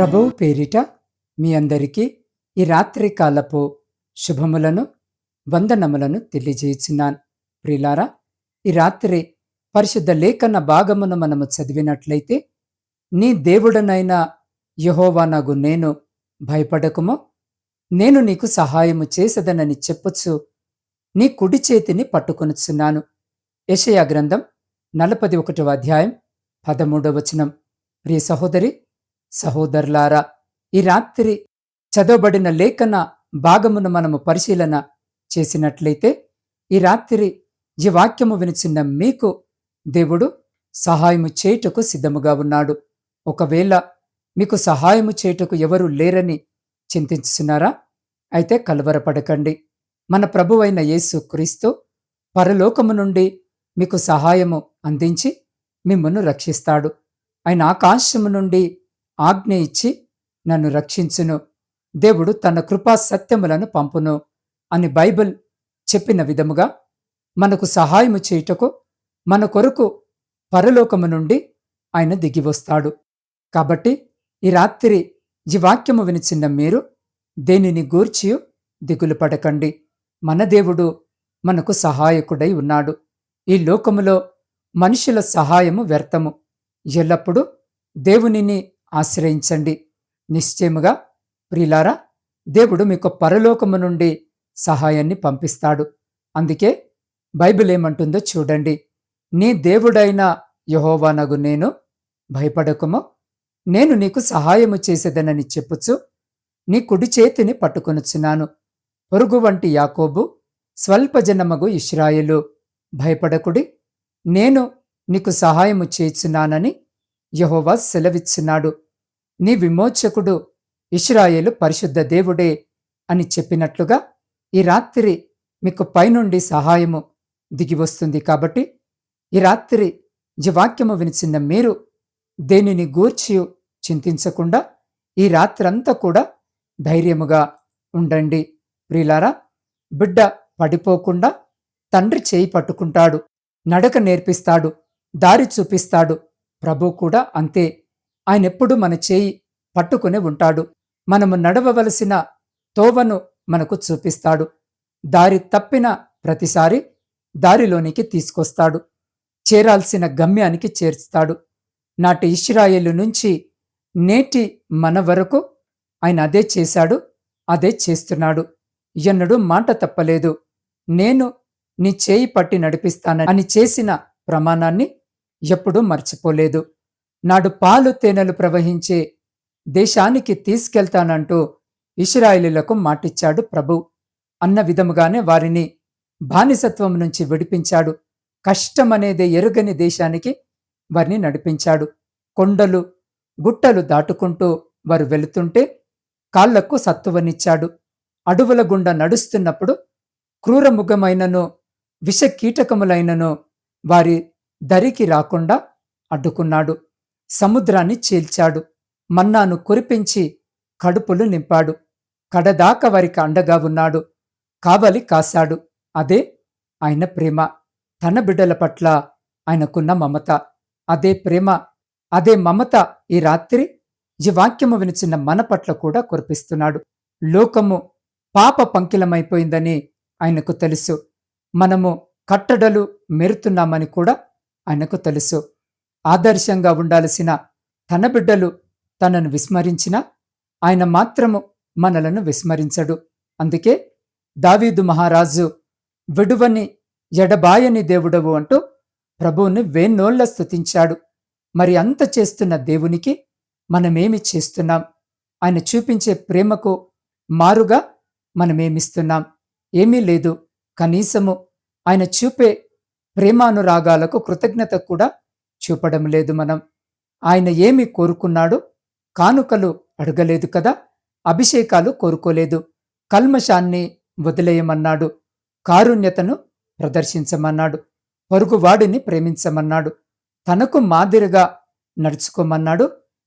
ప్రభువు పేరిట మీ అందరికీ ఈ రాత్రి కాలపు శుభములను వందనములను తెలియజేయుచున్నాను. ప్రిలారా ఈ రాత్రి పరిశుద్ధ లేఖన భాగమును మనము చదివినట్లయితే నీ దేవుడనైన యహోవానగు నేను భయపడకుము. నేను నీకు సహాయము చేసదనని చెప్పొచ్చు నీ కుడి చేతిని పట్టుకొనుచున్నాను. యషయా గ్రంథం నలపది ఒకటవ అధ్యాయం పదమూడవ వచనం. ప్రియ సహోదరి సహోదరులారా ఈ రాత్రి చదవబడిన లేఖన భాగమును మనము పరిశీలన చేసినట్లయితే ఈ రాత్రి ఈ వాక్యము వినిచిన మీకు దేవుడు సహాయము చేయుటకు సిద్ధముగా ఉన్నాడు. ఒకవేళ మీకు సహాయము చేయుటకు ఎవరు లేరని చింతిస్తున్నారా అయితే కలవరపడకండి. మన ప్రభువైన యేసు క్రీస్తు పరలోకము నుండి మీకు సహాయము అందించి మిమ్మల్ని రక్షిస్తాడు. ఆయన ఆకాశము నుండి ఆజ్ఞ ఇచ్చి నన్ను రక్షించును. దేవుడు తన కృపా సత్యములను పంపును అని బైబిల్ చెప్పిన విధముగా మనకు సహాయము చేయుటకు మన కొరకు పరలోకము నుండి ఆయన దిగివస్తాడు కాబట్టి ఈ రాత్రి ఈ వాక్యము వినిచిన్న మీరు దేనిని గూర్చియు దిగులు పడకండి. మన దేవుడు మనకు సహాయకుడై ఉన్నాడు. ఈ లోకములో మనుషుల సహాయము వ్యర్థము. ఎల్లప్పుడూ దేవునిని ఆశ్రయించండి. నిశ్చయముగా ప్రిలారా దేవుడు మీకు పరలోకము నుండి సహాయాన్ని పంపిస్తాడు. అందుకే బైబిల్ ఏమంటుందో చూడండి. నీ దేవుడైన యహోవానగు నేను భయపడకుము. నేను నీకు సహాయము చేసేదనని చెప్పుచు నీ కుడి చేతిని పట్టుకొనుచున్నాను. పొరుగు వంటి యాకోబు స్వల్పజనమగు ఇష్రాయేలు భయపడకుడి. నేను నీకు సహాయము చేయుచున్నానని యహోవా సెలవిచ్చున్నాడు నీ విమోచకుడు ఇష్రాయేలు పరిశుద్ధ దేవుడే అని చెప్పినట్లుగా ఈ రాత్రి మీకు పైనుండి సహాయము దిగి వస్తుంది కాబట్టి ఈ రాత్రి ఈ వాక్యము వినిచిన మీరు దేనిని గూర్చి చింతించకుండా ఈ రాత్రంతా కూడా ధైర్యముగా ఉండండి. ప్రిలారా బిడ్డ పడిపోకుండా తండ్రి చేయి పట్టుకుంటాడు నడక నేర్పిస్తాడు దారి చూపిస్తాడు ప్రభు కూడా అంతే. ఆయనెప్పుడు మన చేయి పట్టుకుని ఉంటాడు. మనము నడవవలసిన తోవను మనకు చూపిస్తాడు. దారి తప్పిన ప్రతిసారి దారిలోనికి తీసుకొస్తాడు. చేరాల్సిన గమ్యానికి చేర్చుతాడు. నాటి ఇష్రాయేలు నుంచి నేటి మన వరకు ఆయన అదే చేశాడు అదే చేస్తున్నాడు. ఎన్నడూ మాట తప్పలేదు. నేను నీ చేయి పట్టి నడిపిస్తానని అని చేసిన ప్రమాణాన్ని ఎప్పుడూ మర్చిపోలేదు. నాడు పాలు తేనెలు ప్రవహించే దేశానికి తీసుకెళ్తానంటూ ఇస్రాయిలీలకు మాటిచ్చాడు ప్రభు. అన్న విధముగానే వారిని బానిసత్వం నుంచి విడిపించాడు. కష్టమనేదే ఎరుగని దేశానికి వారిని నడిపించాడు. కొండలు గుట్టలు దాటుకుంటూ వారు వెళుతుంటే కాళ్ళకు సత్తువనిచ్చాడు. అడవుల గుండా నడుస్తున్నప్పుడు క్రూరముఖమైనను విషకీటకములైనను వారి దరికి రాకుండా అడ్డుకున్నాడు. సముద్రాన్ని చీల్చాడు. మన్నాను కురిపించి కడుపులు నింపాడు. కడదాక వారికి అండగా ఉన్నాడు. కావలి కాశాడు. అదే ఆయన ప్రేమ. తన బిడ్డల పట్ల ఆయనకున్న మమత. అదే ప్రేమ. అదే మమత ఈ రాత్రి ఈ వాక్యము వినిచిన మన పట్ల కూడా కురిపిస్తున్నాడు. లోకము పాప పంకిలమైపోయిందని ఆయనకు తెలుసు. మనము కట్టడలు మెరుతున్నామని కూడా ఆయనకు తెలుసు. ఆదర్శంగా ఉండాల్సిన తన బిడ్డలు తనను విస్మరించినా ఆయన మాత్రము మనలను విస్మరించడు. అందుకే దావీదు మహారాజు విడువని ఎడబాయని దేవుడవు అంటూ ప్రభువుని వేన్నోళ్ళ స్తుతించాడు. మరి అంత చేస్తున్న దేవునికి మనమేమి చేస్తున్నాం? ఆయన చూపించే ప్రేమకు మారుగా మనమేమిస్తున్నాం? ఏమీ లేదు. కనీసము ఆయన చూపే ప్రేమానురాగాలకు కృతజ్ఞత కూడా చూపడం లేదు మనం. ఆయన ఏమి కోరుకున్నాడు కానుకలు అడగలేదు కదా అభిషేకాలు కోరుకోలేదు కల్మషాన్ని వదిలేయమన్నాడు కారుణ్యతను ప్రదర్శించమన్నాడు పొరుగువాడిని ప్రేమించమన్నాడు తనకు మాదిరిగా నడుచుకోమన్నాడు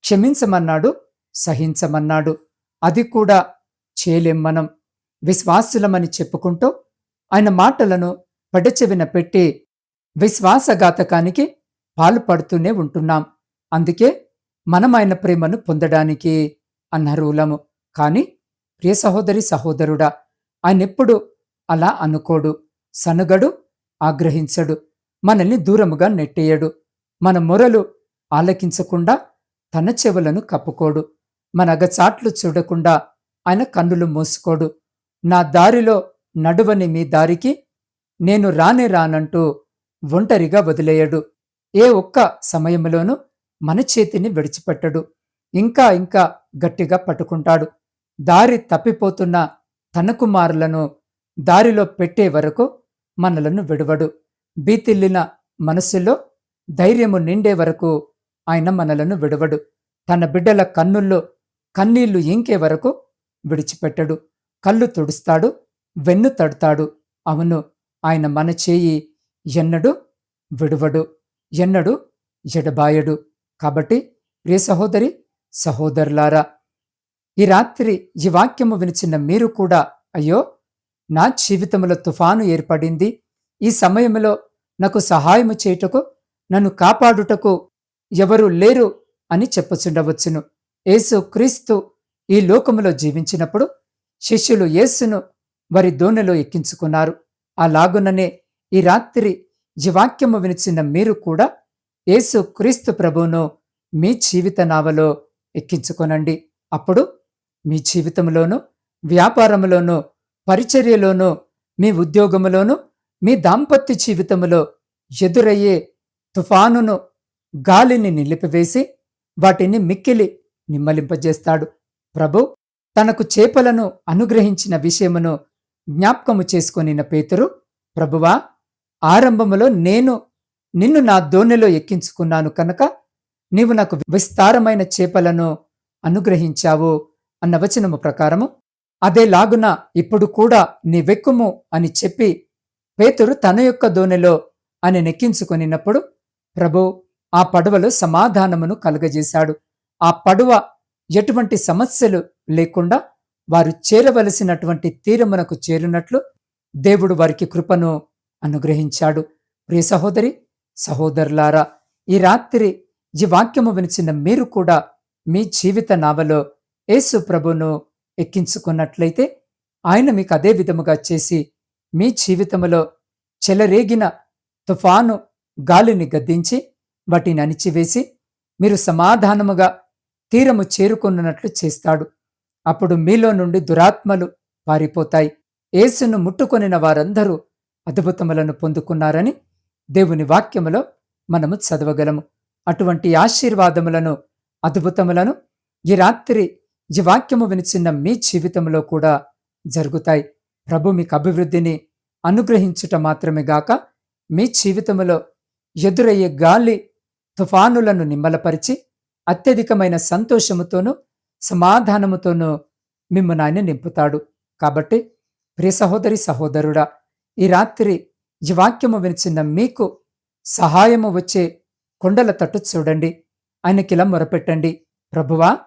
క్షమించమన్నాడు సహించమన్నాడు. అది కూడా చేయలేం మనం. విశ్వాసులమని చెప్పుకుంటూ ఆయన మాటలను పడచెవిన పెట్టి విశ్వాసఘాతకానికి పాల్పడుతూనే ఉంటున్నాం. అందుకే మనమైన ప్రేమను పొందడానికి అనర్హులము. కానీ ప్రియ సహోదరి సహోదరుడా ఆయనెప్పుడు అలా అనుకోడు. సనుగడు ఆగ్రహించడు. మనల్ని దూరముగా నెట్టేయడు. మన మొరలు ఆలకించకుండా తన చెవులను కప్పుకోడు. మన అగచాట్లు చూడకుండా ఆయన కన్నులు మూసుకోడు. నా దారిలో నడువని మీ దారికి నేను రానే రానంటూ ఒంటరిగా వదిలేయడు. ఏ ఒక్క సమయంలోనూ మన చేతిని విడిచిపెట్టడు. ఇంకా ఇంకా గట్టిగా పట్టుకుంటాడు. దారి తప్పిపోతున్న తన కుమారులను దారిలో పెట్టే వరకు మనలను విడవడు. బీతిల్లిన మనసులో ధైర్యము నిండే వరకు ఆయన మనలను విడవడు. తన బిడ్డల కన్నుల్లో కన్నీళ్ళు ఇంకే వరకు విడిచిపెట్టడు. కళ్ళు తుడుస్తాడు. వెన్ను తడతాడు. అవును ఆయన మన చేయి ఎన్నడు విడువడు ఎన్నడు ఎడబాయడు. కాబట్టి ప్రియ సహోదరి సహోదరులారా ఈ రాత్రి ఈ వాక్యము వినిచిన మీరు కూడా అయ్యో నా జీవితంలో తుఫాను ఏర్పడింది. ఈ సమయంలో నాకు సహాయము చేయుటకు నన్ను కాపాడుటకు ఎవరు లేరు అని చెప్పుచుండవచ్చును. యేసు క్రీస్తు ఈ లోకములో జీవించినప్పుడు శిష్యులు యేసును వారి దోణిలో ఎక్కించుకున్నారు. అలాగుననే ఈ రాత్రి ఈ వాక్యము వినిచిన మీరు కూడా యేసు క్రీస్తు ప్రభువును మీ జీవిత నావలో ఎక్కించుకొనండి. అప్పుడు మీ జీవితంలోనూ వ్యాపారంలోనూ పరిచర్యలోనూ మీ ఉద్యోగములోనూ మీ దాంపత్య జీవితములో ఎదురయ్యే తుఫానును గాలిని నిలిపివేసి వాటిని మిక్కిలి నిమ్మలింపజేస్తాడు. ప్రభు తనకు చేపలను అనుగ్రహించిన విషయమును జ్ఞాపకము చేసుకొనిన పేతురు ప్రభువా ఆరంభములో నేను నిన్ను నా దోణిలో ఎక్కించుకున్నాను కనుక నీవు నాకు విస్తారమైన చేపలను అనుగ్రహించావు అన్న వచనము ప్రకారము అదేలాగున ఇప్పుడు కూడా నీ వెక్కుము అని చెప్పి పేతురు తన యొక్క దోణిలో అని నెక్కించుకొనినప్పుడు ప్రభు ఆ పడవలో సమాధానమును కలుగజేశాడు. ఆ పడవ ఎటువంటి సమస్యలు లేకుండా వారు చేరవలసినటువంటి తీరమునకు చేరినట్లు దేవుడు వారికి కృపను అనుగ్రహించాడు. ప్రియ సహోదరి సహోదరులారా ఈ రాత్రి ఈ వాక్యము వినిచిన మీరు కూడా మీ జీవిత నావలో యేసు ప్రభును ఎక్కించుకున్నట్లయితే ఆయన మీకు అదే విధముగా చేసి మీ జీవితములో చెలరేగిన తుఫాను గాలిని గద్దించి వాటిని అణిచివేసి మీరు సమాధానముగా తీరము చేరుకున్నట్లు చేస్తాడు. అప్పుడు మీలో నుండి దురాత్మలు పారిపోతాయి. ఏసును ముట్టుకొనిన వారందరూ అద్భుతములను పొందుకున్నారని దేవుని వాక్యములో మనము చదవగలము. అటువంటి ఆశీర్వాదములను అద్భుతములను ఈ రాత్రి ఈ వాక్యము వినిచిన్న మీ జీవితంలో కూడా జరుగుతాయి. ప్రభు మీకు అభివృద్ధిని అనుగ్రహించుట మాత్రమే గాక మీ జీవితంలో ఎదురయ్యే గాలి తుఫానులను నిమ్మలపరిచి అత్యధికమైన సంతోషముతోనూ సమాధానముతోనూ మిమ్మల్ని ఆయన నింపుతాడు. కాబట్టి ప్రియ సహోదరి సహోదరుడా ఈ రాత్రి ఈ వాక్యము వినిచిన మీకు సహాయము వచ్చే కొండల తట్టు చూడండి. ఆయనకిలా మొరపెట్టండి. ప్రభువా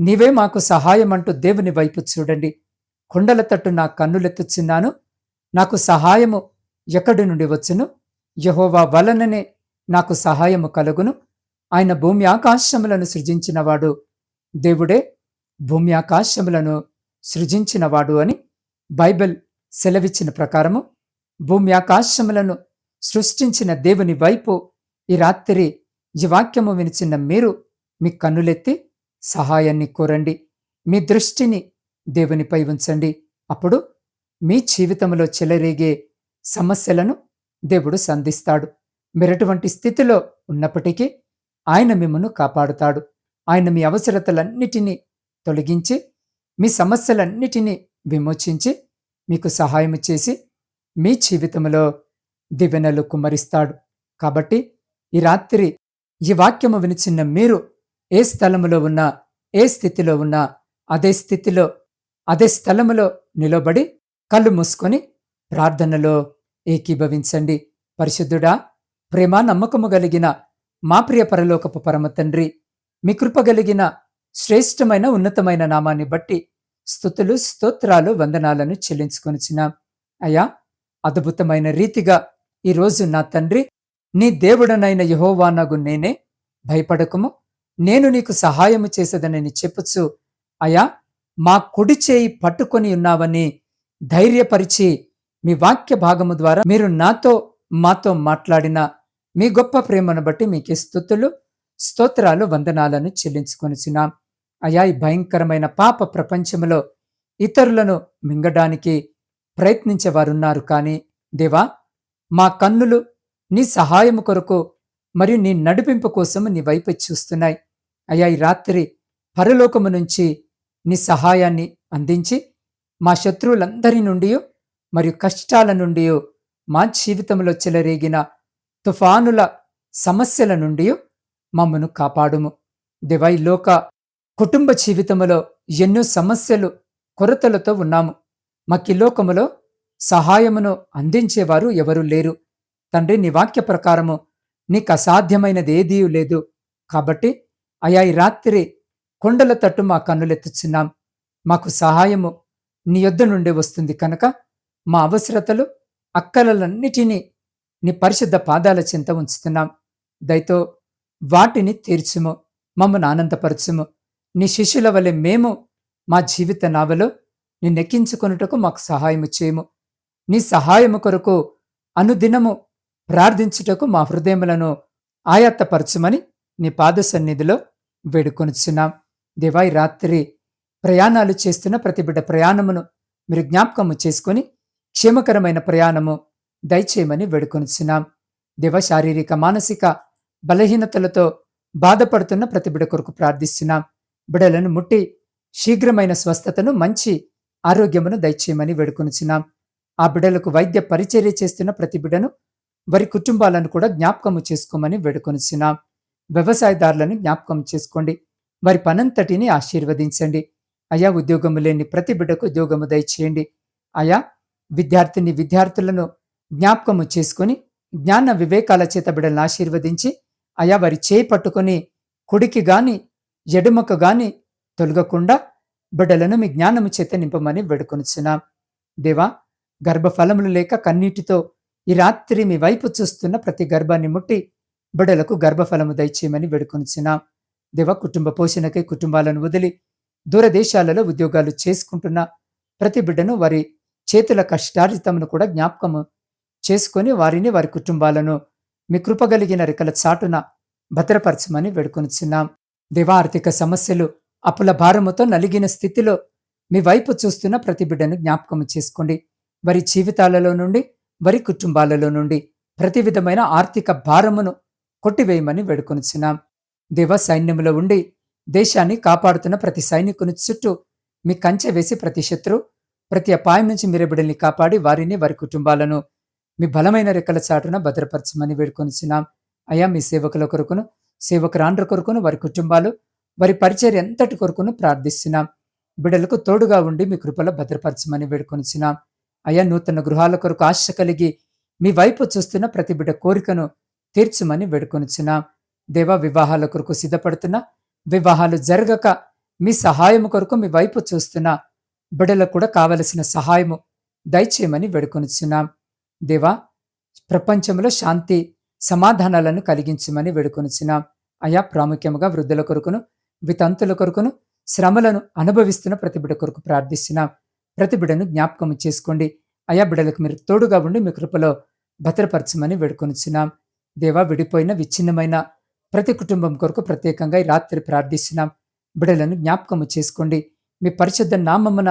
నీవే మాకు సహాయం అంటూ దేవుని వైపు చూడండి. కొండల తట్టు నా కన్నులెత్తుచున్నాను. నాకు సహాయము ఎక్కడి నుండి వచ్చును? యహోవా వలననే నాకు సహాయము కలుగును. ఆయన భూమి ఆకాశములను సృజించినవాడు. దేవుడే భూమి ఆకాశములను సృజించినవాడు అని బైబిల్ సెలవిచ్చిన ప్రకారము భూమి ఆకాశములను సృష్టించిన దేవుని వైపు ఈ రాత్రి ఈ వాక్యము వినిచిన మీరు మీ కన్నులెత్తి సహాయాన్ని కోరండి. మీ దృష్టిని దేవునిపై ఉంచండి. అప్పుడు మీ జీవితంలో చెలరేగే సమస్యలను దేవుడు సంధిస్తాడు. మీరటువంటి స్థితిలో ఉన్నప్పటికీ ఆయన మిమ్మను కాపాడుతాడు. ఆయన మీ అవసరతలన్నిటినీ తొలగించి మీ సమస్యలన్నిటినీ విమోచించి మీకు సహాయం చేసి మీ జీవితంలో దివెనలు కుమ్మరిస్తాడు. కాబట్టి ఈ రాత్రి ఈ వాక్యము వినిచిన్న మీరు ఏ స్థలములో ఉన్నా ఏ స్థితిలో ఉన్నా అదే స్థితిలో అదే స్థలములో నిలబడి కళ్ళు మూసుకొని ప్రార్థనలో ఏకీభవించండి. పరిశుద్ధుడా ప్రేమ నమ్మకము కలిగిన మా ప్రియ పరలోకపు పరమ తండ్రి మీ కృప కలిగిన శ్రేష్టమైన ఉన్నతమైన నామాన్ని బట్టి స్థుతులు స్తోత్రాలు వందనాలను చెల్లించుకొనిచ్చినాం అయ్యా అద్భుతమైన రీతిగా ఈరోజు నా తండ్రి నీ దేవుడనైన యహోవానగు నేనే. భయపడకము. నేను నీకు సహాయము చేసేదనని చెప్పుచు అయా మా కుడి చేయి పట్టుకొని ఉన్నావని ధైర్యపరిచి మీ వాక్య భాగము ద్వారా మీరు నాతో మాతో మాట్లాడిన మీ గొప్ప ప్రేమను బట్టి మీకే స్థుతులు స్తోత్రాలు వందనాలను చెల్లించుకొనిచున్నాం. అయా ఈ భయంకరమైన పాప ప్రపంచంలో ఇతరులను మింగడానికి ప్రయత్నించేవారున్నారు కానీ దేవా మా కన్నులు నీ సహాయము కొరకు మరియు నీ నడిపింపు కోసము నీ వైపు చూస్తున్నాయి. అయ్యా ఈ రాత్రి పరలోకము నుంచి నీ సహాయాన్ని అందించి మా శత్రువులందరి నుండి మరియు కష్టాల నుండి మా జీవితంలో చెలరేగిన తుఫానుల సమస్యల నుండి మమ్మను కాపాడుము. దివై లోక కుటుంబ జీవితములో ఎన్నో సమస్యలు కొరతలతో ఉన్నాము. మకిలోకములో సహాయమును అందించేవారు ఎవరూ లేరు. తండ్రి నీ వాక్య ప్రకారము నీకు అసాధ్యమైనదేదీ లేదు. కాబట్టి అయా ఈ రాత్రి కొండల తట్టు మా కన్నులెత్తుచున్నాం. మాకు సహాయము నీ యొద్ద నుండి వస్తుంది కనుక మా అవసరతలు అక్కలలన్నిటినీ నీ పరిశుద్ధ పాదాల చింత ఉంచుతున్నాం. దయతో వాటిని తీర్చుము మమ్మను ఆనందపరచుము. నీ శిష్యుల వలె మేము మా జీవిత నావలో నిన్నెక్కించుకొనుటకు మాకు సహాయము చేయము. నీ సహాయము కొరకు అనుదినము ప్రార్థించుటకు మా హృదయములను ఆయత్తపరచమని నీ పాద సన్నిధిలో వేడుకొనుచున్నాం దేవాయి రాత్రి ప్రయాణాలు చేస్తున్న ప్రతి బిడ్డ ప్రయాణమును మీరు జ్ఞాపకము చేసుకొని క్షేమకరమైన ప్రయాణము దయచేయమని వేడుకొనుచున్నాం. దేవ శారీరక మానసిక బలహీనతలతో బాధపడుతున్న ప్రతి బిడ కొరకు ప్రార్థిస్తున్నాం. బిడలను ముట్టి శీఘ్రమైన స్వస్థతను మంచి ఆరోగ్యమును దయచేయమని వేడుకొనిచున్నాం. ఆ బిడలకు వైద్య పరిచర్య చేస్తున్న ప్రతి బిడను వారి కుటుంబాలను కూడా జ్ఞాపకము చేసుకోమని వేడుకొనిచున్నాం. వ్యవసాయదారులను జ్ఞాపకం చేసుకోండి. వారి పనంతటిని ఆశీర్వదించండి. అయా ఉద్యోగము లేని ప్రతి బిడ్డకు ఉద్యోగము దయచేయండి. అయా విద్యార్థిని విద్యార్థులను జ్ఞాపకము చేసుకొని జ్ఞాన వివేకాల చేత బిడ్డలను ఆశీర్వదించి అయా వారి చేయి పట్టుకొని కుడికి గాని ఎడుమకు గాని తొలగకుండా బిడ్డలను మీ జ్ఞానము చేత నింపమని వేడుకొనిచున్నాం. దేవా గర్భఫలములు లేక కన్నీటితో ఈ రాత్రి మీ వైపు చూస్తున్న ప్రతి గర్భాన్ని ముట్టి బిడ్డలకు గర్భఫలము దయచేయమని వేడుకొనిచున్నాం. దేవ కుటుంబ పోషణకై కుటుంబాలను వదిలి దూరదేశాలలో ఉద్యోగాలు చేసుకుంటున్న ప్రతి బిడ్డను వారి చేతుల కష్టార్జితమును కూడా జ్ఞాపకము చేసుకొని వారిని వారి కుటుంబాలను మీ కృపగలిగిన రెక్కల చాటున భద్రపరచమని వేడుకొనిచున్నాం. దేవా ఆర్థిక సమస్యలు అప్పుల భారముతో నలిగిన స్థితిలో మీ వైపు చూస్తున్న ప్రతి బిడ్డను జ్ఞాపకము చేసుకోండి. వారి జీవితాలలో నుండి వారి కుటుంబాలలో నుండి ప్రతి విధమైన ఆర్థిక భారమును కొట్టివేయమని వేడుకొనిచున్నాం. దేవ సైన్యములో ఉండి దేశాన్ని కాపాడుతున్న ప్రతి సైనికుని చుట్టూ మీ కంచె వేసి ప్రతి శత్రు ప్రతి అపాయం నుంచి మీరు బిడ్డల్ని కాపాడి వారిని వారి కుటుంబాలను మీ బలమైన రెక్కల చాటున భద్రపరచమని వేడుకొనిచున్నాం. అయా మీ సేవకుల కొరకును సేవకురాండ్ర కొరకును వారి కుటుంబాలు వారి పరిచయం ఎంతటి కొరకును ప్రార్థిస్తున్నాం? బిడలకు తోడుగా ఉండి మీ కృపలో భద్రపరచమని వేడుకొనిచున్నాం. అయ్యా నూతన గృహాల కొరకు ఆశ కలిగి మీ వైపు చూస్తున్న ప్రతి బిడ్డ కోరికను తీర్చమని వేడుకొనిచున్నాం. దేవ వివాహాల కొరకు సిద్ధపడుతున్న వివాహాలు జరగక మీ సహాయము కొరకు మీ వైపు చూస్తున్న బిడలకు కూడా కావలసిన సహాయము దయచేయమని వేడుకొనిచున్నాం. దేవా ప్రపంచంలో శాంతి సమాధానాలను కలిగించమని వేడుకొనిచున్నాం. అయా ప్రాముఖ్యముగా వృద్ధుల కొరకును వితంతుల కొరకును శ్రమలను అనుభవిస్తున్న ప్రతిబిడ కొరకు ప్రార్థిస్తున్నాం. ప్రతి బిడను జ్ఞాపకం చేసుకోండి. అయా బిడలకు మీరు తోడుగా ఉండి మీ కృపలో భద్రపరచమని వేడుకొనిచున్నాం. దేవా విడిపోయిన విచ్ఛిన్నమైన ప్రతి కుటుంబం కొరకు ప్రత్యేకంగా ఈ రాత్రి ప్రార్థిస్తున్నాం. బిడలను జ్ఞాపకము చేసుకోండి. మీ పరిశుద్ధ నామమున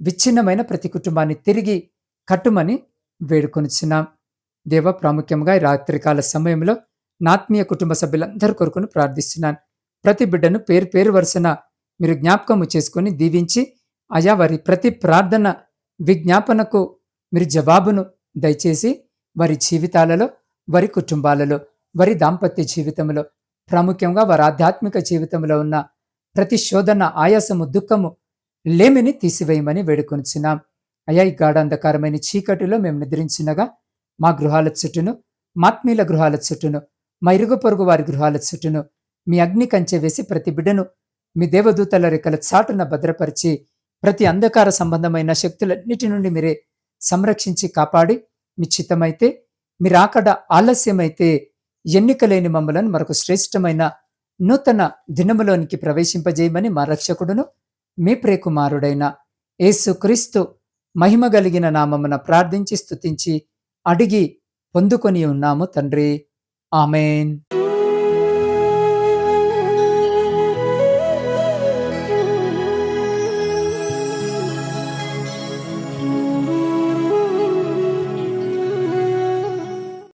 విచ్ఛిన్నమైన ప్రతి కుటుంబాన్ని తిరిగి కట్టుమని వేడుకొనిచున్నాం. దేవ ప్రాముఖ్యంగా ఈ రాత్రికాల సమయంలో నాత్మీయ కుటుంబ సభ్యులందరి కొరకును ప్రార్థిస్తున్నాను. ప్రతి బిడ్డను పేరు పేరు వరుసన మీరు జ్ఞాపకము చేసుకొని దీవించి అయా వారి ప్రతి ప్రార్థన విజ్ఞాపనకు మీరు జవాబును దయచేసి వారి జీవితాలలో వారి కుటుంబాలలో వారి దాంపత్య జీవితంలో ప్రాముఖ్యంగా వారి ఆధ్యాత్మిక జీవితంలో ఉన్న ప్రతి శోధన ఆయాసము దుఃఖము లేమిని తీసివేయమని వేడుకొనిచున్నాం. అయా ఈ గాఢాంధకారమైన చీకటిలో మేము నిద్రించినగా మా గృహాల చుట్టూను మాత్మీల గృహాల చుట్టూను మా ఇరుగు పొరుగు వారి గృహాల చుట్టూను మీ అగ్ని కంచె వేసి ప్రతి బిడ్డను మీ దేవదూతల రెక్కల చాటున భద్రపరిచి ప్రతి అంధకార సంబంధమైన శక్తులన్నిటి నుండి మీరే సంరక్షించి కాపాడి మీ చిత్తమైతే మీరాకడ ఆలస్యమైతే ఎన్నికలేని మమ్మలను మరొక శ్రేష్టమైన నూతన దినములోనికి ప్రవేశింపజేయమని మా రక్షకుడును మీ ప్రేకుమారుడైన యేసుక్రీస్తు మహిమ కలిగిన నామమున ప్రార్థించి స్తుతించి అడిగి పొందుకొని ఉన్నాము తండ్రి. ఆమెన్.